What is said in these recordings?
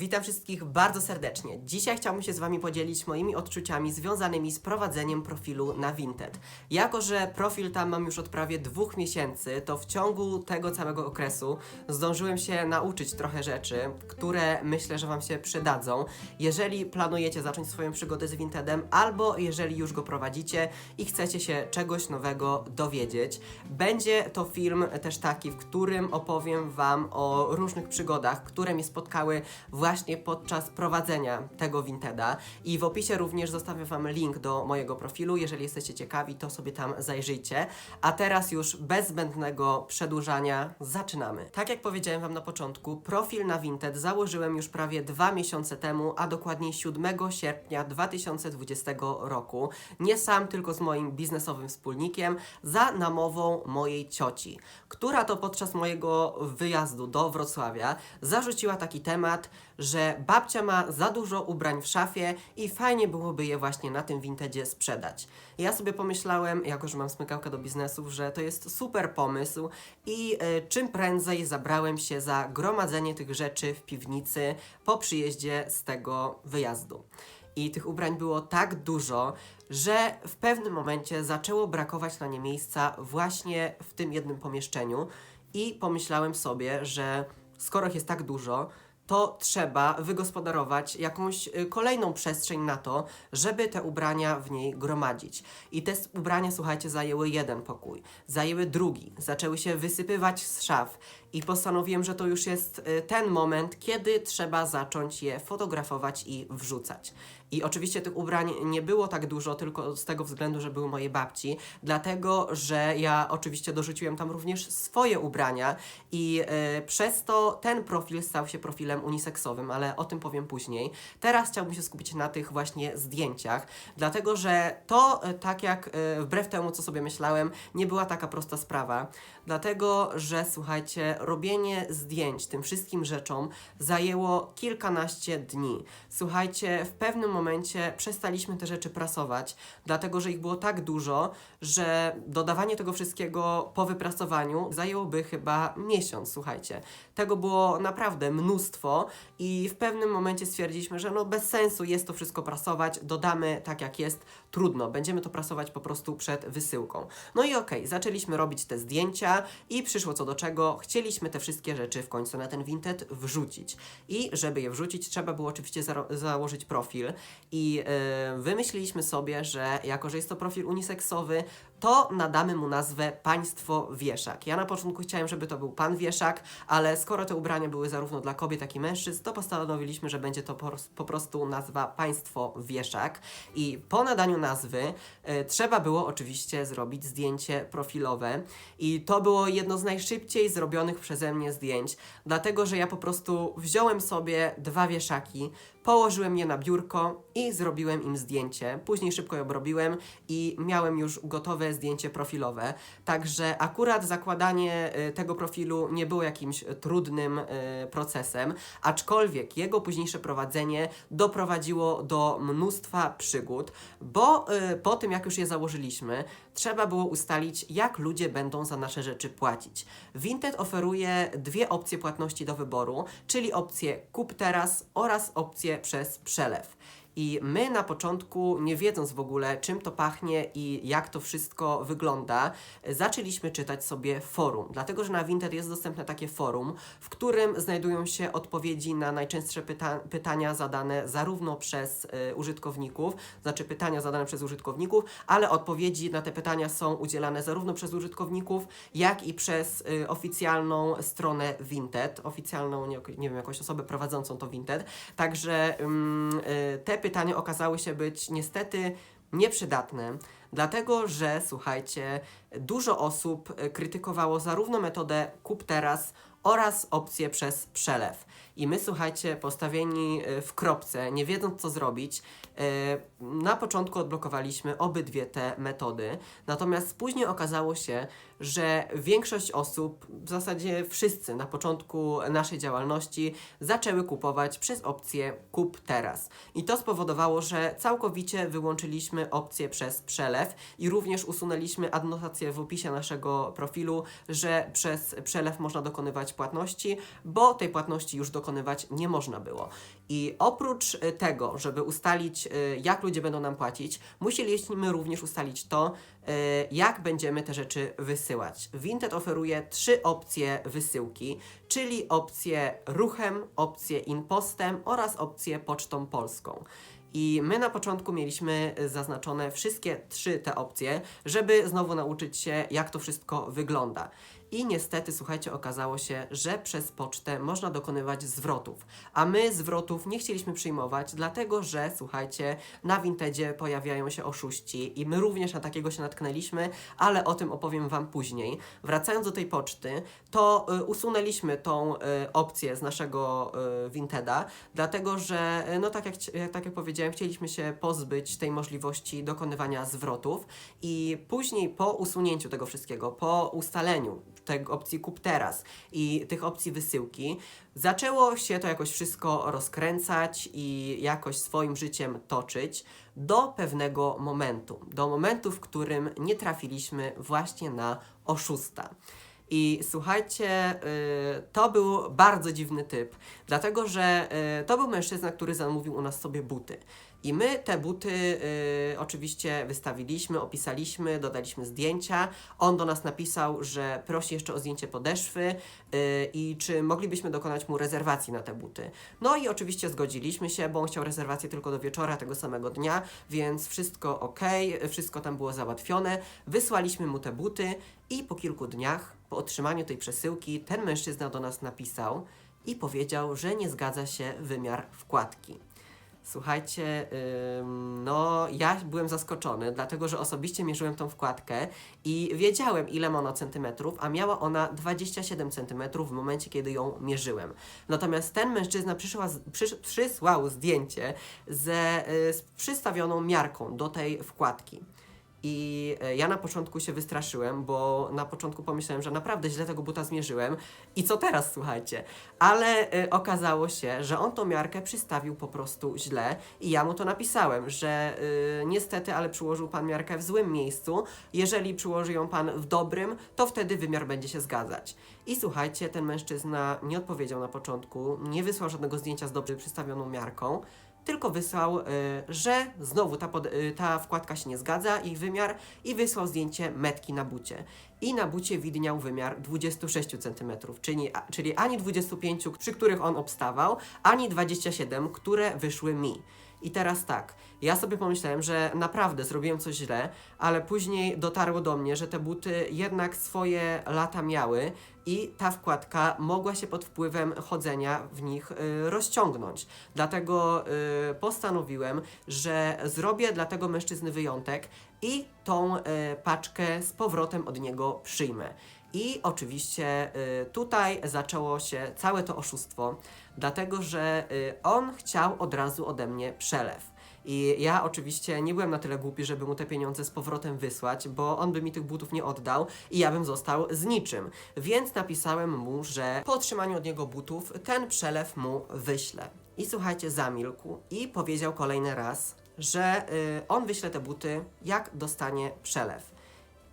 Witam wszystkich bardzo serdecznie. Dzisiaj chciałbym się z Wami podzielić moimi odczuciami związanymi z prowadzeniem profilu na Vinted. Jako, że profil tam mam już od prawie dwóch miesięcy, to w ciągu tego całego okresu zdążyłem się nauczyć trochę rzeczy, które myślę, że Wam się przydadzą. Jeżeli planujecie zacząć swoją przygodę z Vintedem, albo jeżeli już go prowadzicie i chcecie się czegoś nowego dowiedzieć, będzie to film też taki, w którym opowiem Wam o różnych przygodach, które mnie spotkały właśnie podczas prowadzenia tego Vinteda. I w opisie również zostawię Wam link do mojego profilu. Jeżeli jesteście ciekawi, to sobie tam zajrzyjcie. A teraz już bez zbędnego przedłużania zaczynamy. Tak jak powiedziałem Wam na początku, profil na Vinted założyłem już prawie dwa miesiące temu, a dokładniej 7 sierpnia 2020 roku. Nie sam, tylko z moim biznesowym wspólnikiem, za namową mojej cioci, która to podczas mojego wyjazdu do Wrocławia zarzuciła taki temat, że babcia ma za dużo ubrań w szafie i fajnie byłoby je właśnie na tym vintedzie sprzedać. Ja sobie pomyślałem, jako że mam smykałkę do biznesów, że to jest super pomysł i e, czym prędzej zabrałem się za gromadzenie tych rzeczy w piwnicy po przyjeździe z tego wyjazdu. I tych ubrań było tak dużo, że w pewnym momencie zaczęło brakować na nie miejsca właśnie w tym jednym pomieszczeniu. I pomyślałem sobie, że skoro ich jest tak dużo, to trzeba wygospodarować jakąś y, kolejną przestrzeń na to, żeby te ubrania w niej gromadzić. I te ubrania, słuchajcie, zajęły jeden pokój, zajęły drugi, zaczęły się wysypywać z szaf. I postanowiłem, że to już jest y, ten moment, kiedy trzeba zacząć je fotografować i wrzucać. I oczywiście tych ubrań nie było tak dużo, tylko z tego względu, że były moje babci, dlatego że ja oczywiście dorzuciłem tam również swoje ubrania i e, przez to ten profil stał się profilem uniseksowym, ale o tym powiem później. Teraz chciałbym się skupić na tych właśnie zdjęciach, dlatego że to, e, tak jak e, wbrew temu, co sobie myślałem, nie była taka prosta sprawa, dlatego że słuchajcie, robienie zdjęć tym wszystkim rzeczom zajęło kilkanaście dni. Słuchajcie, w pewnym momencie przestaliśmy te rzeczy prasować, dlatego że ich było tak dużo, że dodawanie tego wszystkiego po wyprasowaniu zajęłoby chyba miesiąc, słuchajcie. Tego było naprawdę mnóstwo i w pewnym momencie stwierdziliśmy, że no bez sensu jest to wszystko prasować, dodamy tak jak jest, trudno, będziemy to prasować po prostu przed wysyłką. No i okej, zaczęliśmy robić te zdjęcia i przyszło co do czego, chcieliśmy te wszystkie rzeczy w końcu na ten Vinted wrzucić. I żeby je wrzucić, trzeba było oczywiście założyć profil i yy, wymyśliliśmy sobie, że jako, że jest to profil uniseksowy, to nadamy mu nazwę Państwo Wieszak. Ja na początku chciałem, żeby to był Pan Wieszak, ale skoro te ubrania były zarówno dla kobiet, jak i mężczyzn, to postanowiliśmy, że będzie to po, prostu nazwa Państwo Wieszak. I po nadaniu nazwy e, trzeba było oczywiście zrobić zdjęcie profilowe i to było jedno z najszybciej zrobionych przeze mnie zdjęć, dlatego że ja po prostu wziąłem sobie dwa wieszaki, położyłem je na biurko i zrobiłem im zdjęcie. Później szybko je obrobiłem i miałem już gotowe zdjęcie profilowe. Także akurat zakładanie y, tego profilu nie było jakimś trudnym y, procesem, aczkolwiek jego późniejsze prowadzenie doprowadziło do mnóstwa przygód, bo y, po tym jak już je założyliśmy, trzeba było ustalić, jak ludzie będą za nasze rzeczy płacić. Vinted oferuje dwie opcje płatności do wyboru, czyli opcję kup teraz oraz opcję przez przelew. I my na początku, nie wiedząc w ogóle czym to pachnie i jak to wszystko wygląda, zaczęliśmy czytać sobie forum. Dlatego, że na Vinted jest dostępne takie forum, w którym znajdują się odpowiedzi na najczęstsze pyta pytania zadane zarówno przez e, użytkowników, znaczy pytania zadane przez użytkowników, ale odpowiedzi na te pytania są udzielane zarówno przez użytkowników, jak i przez e, oficjalną stronę Vinted, oficjalną, nie, nie wiem, jakąś osobę prowadzącą to Vinted. Także e, te pytania okazały się być niestety nieprzydatne, dlatego że słuchajcie, dużo osób krytykowało zarówno metodę kup teraz oraz opcję przez przelew. I my, słuchajcie, postawieni e, w kropce, nie wiedząc co zrobić, e, na początku odblokowaliśmy obydwie te metody, natomiast później okazało się, że większość osób, w zasadzie wszyscy na początku naszej działalności zaczęły kupować przez opcję kup teraz. I to spowodowało, że całkowicie wyłączyliśmy opcję przez przelew i również usunęliśmy adnotację w opisie naszego profilu, że przez przelew można dokonywać płatności, bo tej płatności już dokonywać nie można było. I oprócz y, tego, żeby ustalić, y, jak ludzie będą nam płacić, musieliśmy również ustalić to, jak będziemy te rzeczy wysyłać. Vinted oferuje trzy opcje wysyłki, czyli opcję ruchem, opcję inpostem oraz opcję pocztą polską. I my na początku mieliśmy zaznaczone wszystkie trzy te opcje, żeby znowu nauczyć się, jak to wszystko wygląda. I niestety, słuchajcie, okazało się, że przez pocztę można dokonywać zwrotów. A my zwrotów nie chcieliśmy przyjmować, dlatego że, słuchajcie, na Vintedzie pojawiają się oszuści i my również na takiego się natknęliśmy, ale o tym opowiem Wam później. Wracając do tej poczty, to y, usunęliśmy tą y, opcję z naszego y, Vinteda, dlatego że, y, no tak jak, tak jak powiedziałem, chcieliśmy się pozbyć tej możliwości dokonywania zwrotów i później po usunięciu tego wszystkiego, po ustaleniu tej opcji kup teraz i tych opcji wysyłki, zaczęło się to jakoś wszystko rozkręcać i jakoś swoim życiem toczyć do pewnego momentu. Do momentu, w którym nie trafiliśmy właśnie na oszusta. I słuchajcie, y, to był bardzo dziwny typ, dlatego że y, to był mężczyzna, który zamówił u nas sobie buty. I my te buty y, oczywiście wystawiliśmy, opisaliśmy, dodaliśmy zdjęcia. On do nas napisał, że prosi jeszcze o zdjęcie podeszwy y, i czy moglibyśmy dokonać mu rezerwacji na te buty. No i oczywiście zgodziliśmy się, bo on chciał rezerwację tylko do wieczora tego samego dnia, więc wszystko ok, wszystko tam było załatwione. Wysłaliśmy mu te buty i po kilku dniach, po otrzymaniu tej przesyłki, ten mężczyzna do nas napisał i powiedział, że nie zgadza się wymiar wkładki. Słuchajcie, no ja byłem zaskoczony, dlatego że osobiście mierzyłem tą wkładkę i wiedziałem ile ma ona centymetrów, a miała ona 27 centymetrów w momencie, kiedy ją mierzyłem. Natomiast ten mężczyzna przysłał zdjęcie ze, y, z przystawioną miarką do tej wkładki. I e, ja na początku się wystraszyłem, bo na początku pomyślałem, że naprawdę źle tego buta zmierzyłem. I co teraz, słuchajcie? Ale e, okazało się, że on tą miarkę przystawił po prostu źle i ja mu to napisałem, że e, niestety, ale przyłożył pan miarkę w złym miejscu. Jeżeli przyłoży ją pan w dobrym, to wtedy wymiar będzie się zgadzać. I słuchajcie, ten mężczyzna nie odpowiedział na początku, nie wysłał żadnego zdjęcia z dobrze przystawioną miarką tylko wysłał, y, że znowu ta, pod, y, ta wkładka się nie zgadza, ich wymiar, i wysłał zdjęcie metki na bucie. I na bucie widniał wymiar 26 cm, czyli, czyli ani 25, przy których on obstawał, ani 27, które wyszły mi. I teraz tak, ja sobie pomyślałem, że naprawdę zrobiłem coś źle, ale później dotarło do mnie, że te buty jednak swoje lata miały i ta wkładka mogła się pod wpływem chodzenia w nich y, rozciągnąć. Dlatego y, postanowiłem, że zrobię dla tego mężczyzny wyjątek i tą y, paczkę z powrotem od niego przyjmę. I oczywiście y, tutaj zaczęło się całe to oszustwo, dlatego że y, on chciał od razu ode mnie przelew. I ja oczywiście nie byłem na tyle głupi, żeby mu te pieniądze z powrotem wysłać, bo on by mi tych butów nie oddał i ja bym został z niczym. Więc napisałem mu, że po otrzymaniu od niego butów ten przelew mu wyślę. I słuchajcie, zamilkł i powiedział kolejny raz, że y, on wyśle te buty, jak dostanie przelew.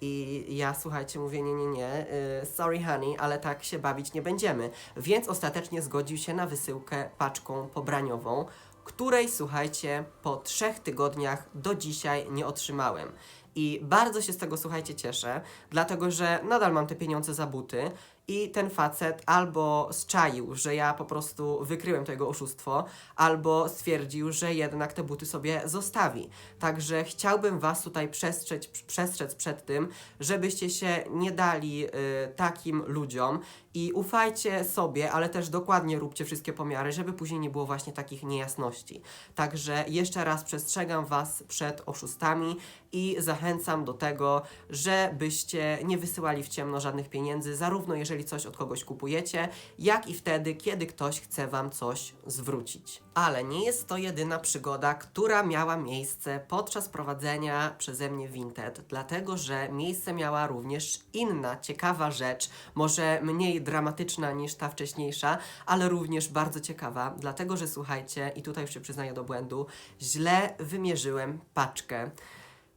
I ja, słuchajcie, mówię, nie, nie, nie, y, sorry honey, ale tak się bawić nie będziemy. Więc ostatecznie zgodził się na wysyłkę paczką pobraniową, której, słuchajcie, po trzech tygodniach do dzisiaj nie otrzymałem. I bardzo się z tego, słuchajcie, cieszę, dlatego że nadal mam te pieniądze za buty i ten facet albo zczaił, że ja po prostu wykryłem to jego oszustwo, albo stwierdził, że jednak te buty sobie zostawi. Także chciałbym Was tutaj przestrzec, przestrzec przed tym, żebyście się nie dali y, takim ludziom i ufajcie sobie, ale też dokładnie róbcie wszystkie pomiary, żeby później nie było właśnie takich niejasności. Także jeszcze raz przestrzegam Was przed oszustami i zachęcam do tego, żebyście nie wysyłali w ciemno żadnych pieniędzy, zarówno jeżeli coś od kogoś kupujecie, jak i wtedy, kiedy ktoś chce Wam coś zwrócić. Ale nie jest to jedyna przygoda, która miała miejsce podczas prowadzenia przeze mnie Vinted, dlatego że miejsce miała również inna ciekawa rzecz, może mniej dramatyczna niż ta wcześniejsza, ale również bardzo ciekawa, dlatego że słuchajcie, i tutaj już się przyznaję do błędu, źle wymierzyłem paczkę.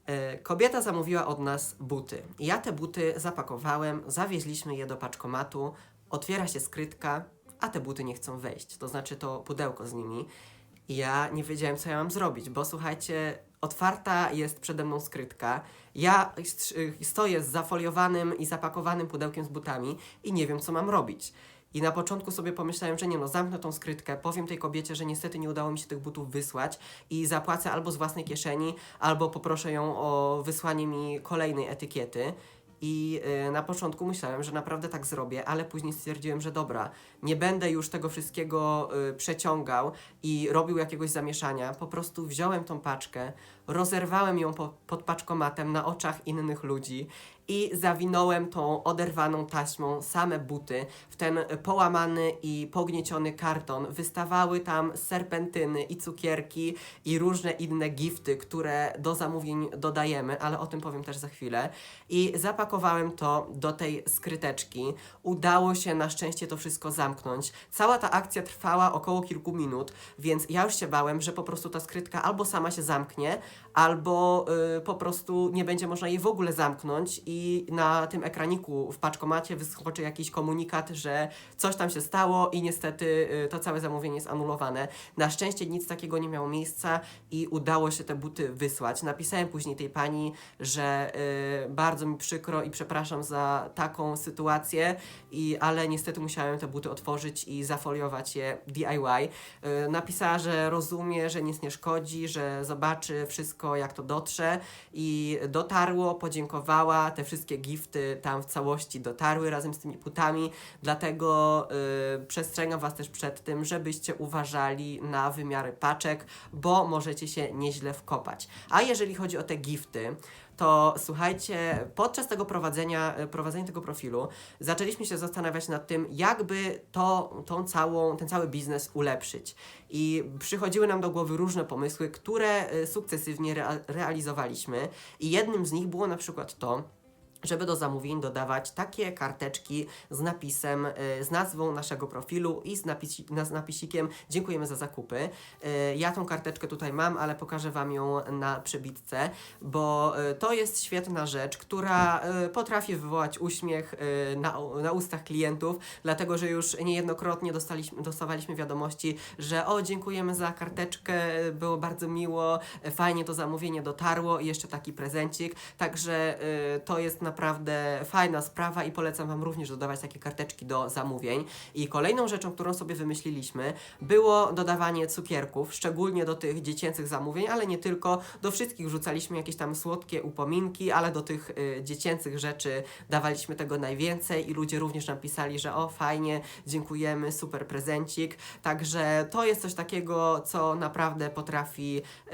E, Kobieta zamówiła od nas buty. Ja te buty zapakowałem, zawieźliśmy je do paczkomatu, otwiera się skrytka a te buty nie chcą wejść, to znaczy to pudełko z nimi. Ja nie wiedziałem, co ja mam zrobić, bo słuchajcie, otwarta jest przede mną skrytka. Ja st- stoję z zafoliowanym i zapakowanym pudełkiem z butami i nie wiem, co mam robić. I na początku sobie pomyślałem, że nie no, zamknę tą skrytkę, powiem tej kobiecie, że niestety nie udało mi się tych butów wysłać i zapłacę albo z własnej kieszeni, albo poproszę ją o wysłanie mi kolejnej etykiety. I y, na początku myślałem, że naprawdę tak zrobię, ale później stwierdziłem, że dobra, nie będę już tego wszystkiego y, przeciągał i robił jakiegoś zamieszania. Po prostu wziąłem tą paczkę, rozerwałem ją po, pod paczkomatem na oczach innych ludzi i zawinąłem tą oderwaną taśmą same buty w ten połamany i pognieciony karton. Wystawały tam serpentyny i cukierki i różne inne gifty, które do zamówień dodajemy, ale o tym powiem też za chwilę. I zapakowałem to do tej skryteczki. Udało się na szczęście to wszystko zamknąć. Cała ta akcja trwała około kilku minut, więc ja już się bałem, że po prostu ta skrytka albo sama się zamknie, albo y, po prostu nie będzie można jej w ogóle zamknąć i na tym ekraniku w paczkomacie wyskoczy jakiś komunikat, że coś tam się stało i niestety y, to całe zamówienie jest anulowane. Na szczęście nic takiego nie miało miejsca i udało się te buty wysłać. Napisałem później tej pani, że y, bardzo mi przykro i przepraszam za taką sytuację, i, ale niestety musiałem te buty otworzyć i zafoliować je DIY. Y, napisała, że rozumie, że nic nie szkodzi, że zobaczy wszystko jak to dotrze i dotarło, podziękowała, te wszystkie gifty tam w całości dotarły razem z tymi butami, dlatego y, przestrzegam Was też przed tym, żebyście uważali na wymiary paczek, bo możecie się nieźle wkopać. A jeżeli chodzi o te gifty, to słuchajcie, podczas tego prowadzenia, e, prowadzenia tego profilu zaczęliśmy się zastanawiać nad tym, jakby to, tą całą, ten cały biznes ulepszyć. I przychodziły nam do głowy różne pomysły, które e, sukcesywnie rea- realizowaliśmy. I jednym z nich było na przykład to, żeby do zamówień dodawać takie karteczki z napisem, y, z nazwą naszego profilu i z, napisi, na- z napisikiem dziękujemy za zakupy. Y, Ja tą karteczkę tutaj mam, ale pokażę Wam ją na przebitce, bo y, to jest świetna rzecz, która potrafi wywołać uśmiech na, na ustach klientów, dlatego że już niejednokrotnie dostaliśmy, dostawaliśmy wiadomości, że o, dziękujemy za karteczkę, było bardzo miło, fajnie to zamówienie dotarło i jeszcze taki prezencik, także to jest naprawdę fajna sprawa i polecam Wam również dodawać takie karteczki do zamówień. I kolejną rzeczą, którą sobie wymyśliliśmy, było dodawanie cukierków, szczególnie do tych dziecięcych zamówień, ale nie tylko. Do wszystkich wrzucaliśmy jakieś tam słodkie upominki, ale do tych y, dziecięcych rzeczy dawaliśmy tego najwięcej i ludzie również nam pisali, że o fajnie, dziękujemy, super prezencik. Także to jest coś takiego, co naprawdę potrafi y,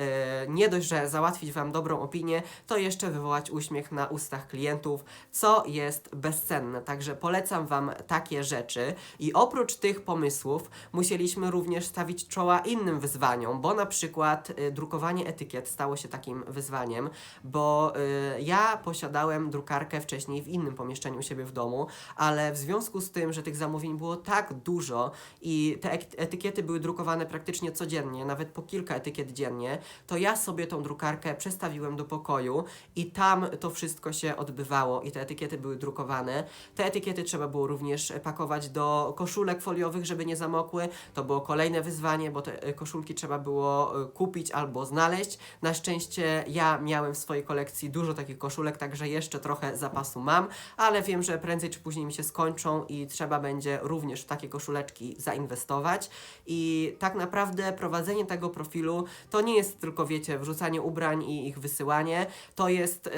nie dość, że załatwić Wam dobrą opinię, to jeszcze wywołać uśmiech na ustach klientów, co jest bezcenne. Także polecam Wam takie rzeczy. I oprócz tych pomysłów musieliśmy również stawić czoła innym wyzwaniom, bo na przykład y, drukowanie etykiet stało się takim wyzwaniem, bo y, ja posiadałem drukarkę wcześniej w innym pomieszczeniu u siebie w domu, ale w związku z tym, że tych zamówień było tak dużo i te etykiety były drukowane praktycznie codziennie, nawet po kilka etykiet dziennie, to ja sobie tą drukarkę przestawiłem do pokoju i tam to wszystko się odbywało i te etykiety były drukowane. Te etykiety trzeba było również pakować do koszulek foliowych, żeby nie zamokły. To było kolejne wyzwanie, bo te e, koszulki trzeba było e, kupić albo znaleźć. Na szczęście ja miałem w swojej kolekcji dużo takich koszulek, także jeszcze trochę zapasu mam, ale wiem, że prędzej czy później mi się skończą i trzeba będzie również w takie koszuleczki zainwestować. I tak naprawdę prowadzenie tego profilu to nie jest tylko, wiecie, wrzucanie ubrań i ich wysyłanie, to jest e,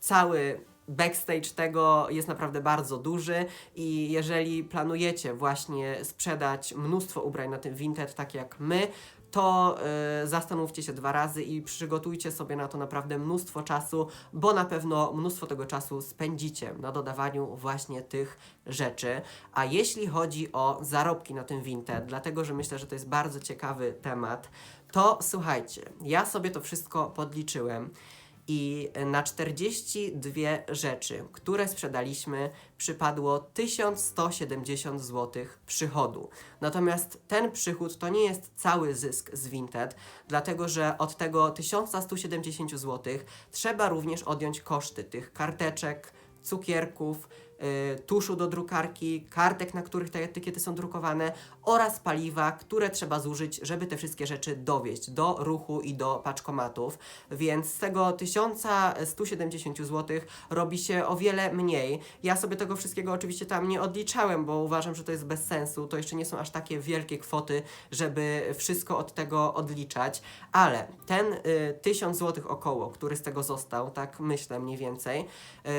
cały backstage tego jest naprawdę bardzo duży i jeżeli planujecie właśnie sprzedać mnóstwo ubrań na tym Vinted, tak jak my, to y, zastanówcie się dwa razy i przygotujcie sobie na to naprawdę mnóstwo czasu, bo na pewno mnóstwo tego czasu spędzicie na dodawaniu właśnie tych rzeczy. A jeśli chodzi o zarobki na tym Vinted, dlatego że myślę, że to jest bardzo ciekawy temat, to słuchajcie, ja sobie to wszystko podliczyłem. I na 42 rzeczy, które sprzedaliśmy, przypadło 1170 zł przychodu. Natomiast ten przychód to nie jest cały zysk z Vinted, dlatego że od tego 1170 zł trzeba również odjąć koszty tych karteczek, cukierków, tuszu do drukarki, kartek, na których te etykiety są drukowane oraz paliwa, które trzeba zużyć, żeby te wszystkie rzeczy dowieść do ruchu i do paczkomatów. Więc z tego 1170 zł robi się o wiele mniej. Ja sobie tego wszystkiego oczywiście tam nie odliczałem, bo uważam, że to jest bez sensu. To jeszcze nie są aż takie wielkie kwoty, żeby wszystko od tego odliczać, ale ten y, 1000 zł około, który z tego został, tak myślę mniej więcej,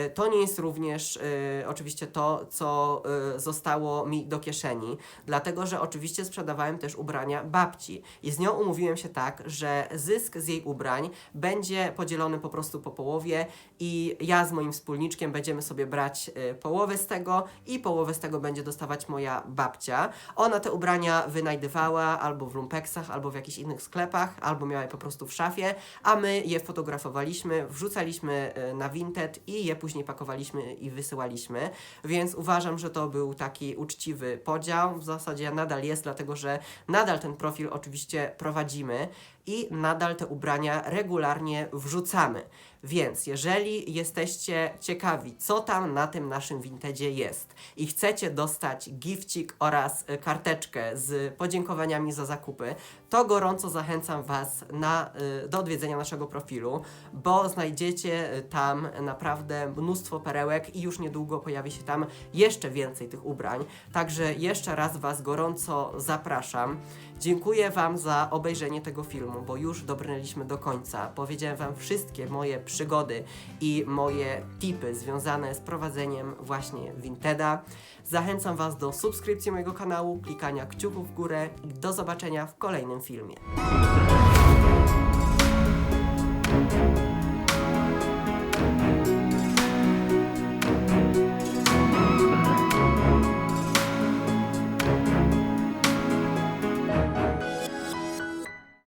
y, to nie jest również y, oczywiście to, co y, zostało mi do kieszeni, dlatego że oczywiście sprzedawałem też ubrania babci i z nią umówiłem się tak, że zysk z jej ubrań będzie podzielony po prostu po połowie i ja z moim wspólniczkiem będziemy sobie brać y, połowę z tego i połowę z tego będzie dostawać moja babcia. Ona te ubrania wynajdywała albo w lumpeksach, albo w jakichś innych sklepach, albo miała je po prostu w szafie, a my je fotografowaliśmy, wrzucaliśmy y, na Vinted i je później pakowaliśmy i wysyłaliśmy, więc uważam, że to był taki uczciwy podział. W zasadzie nadal jest, dlatego że nadal ten profil oczywiście prowadzimy i nadal te ubrania regularnie wrzucamy. Więc jeżeli jesteście ciekawi, co tam na tym naszym vintage'ie jest i chcecie dostać gifcik oraz karteczkę z podziękowaniami za zakupy, to gorąco zachęcam Was na, y, do odwiedzenia naszego profilu, bo znajdziecie y, tam naprawdę mnóstwo perełek i już niedługo pojawi się tam jeszcze więcej tych ubrań. Także jeszcze raz Was gorąco zapraszam. Dziękuję Wam za obejrzenie tego filmu, bo już dobrnęliśmy do końca. Powiedziałem Wam wszystkie moje przygody i moje tipy związane z prowadzeniem właśnie Winteda. Zachęcam Was do subskrypcji mojego kanału, klikania kciuków w górę i do zobaczenia w kolejnym filmie.